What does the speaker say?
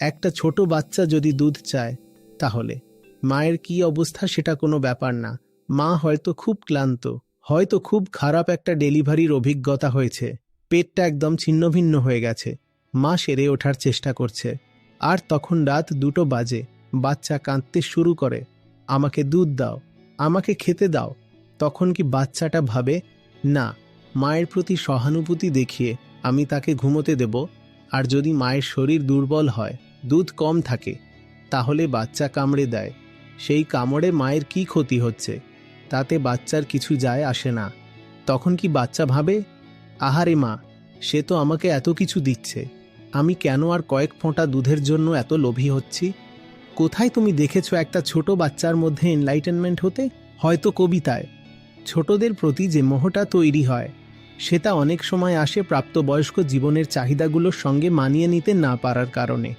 একটা ছোট বাচ্চা যদি দুধ চায়, তাহলে। মায়ের কি অবস্থা সেটা কোনো ব্যাপার না। মা হয়তো খুব ক্লান্ত, হয়তো খুব খারাপ একটা ডেলিভারির অভিজ্ঞতা হয়েছে। পেটটা একদম ছিন্নভিন্ন হয়ে গেছে। মা সেরে ওঠার চেষ্টা করছে। আর তখন রাত দুটো বাজে। বাচ্চা কাঁদতে শুরু করে। আমাকে দুধ দাও, আমাকে খেতে দাও। তখন কি বাচ্চাটা ভাবে, না, মায়ের প্রতি সহানুভূতি দেখিয়ে আমি তাকে ঘুমোতে দেব। আর যদি মায়ের শরীর দুর্বল হয় দুধ কম থাকে, তাহলে বাচ্চা কামড়ে দেয়। সেই কামড়ে মায়ের কি ক্ষতি হচ্ছে? তাতে বাচ্চার কিছু যায় আসে না। তখন কি বাচ্চা ভাবে, আহারে মা, সে তো আমাকে এত কিছু দিচ্ছে। আমি কেন আর কয়েক ফোঁটা দুধের জন্য এত লোভী হচ্ছি? কোথায় তুমি দেখেছ একটা ছোট বাচ্চার মধ্যে এনলাইটেনমেন্ট হতে? হয়তো কবিতায়। ছোটদের প্রতি যে মোহটা তৈরি হয়, সেটা অনেক সময় আসে প্রাপ্তবয়স্ক জীবনের চাহিদাগুলোর সঙ্গে মানিয়ে নিতে না পারার কারণে।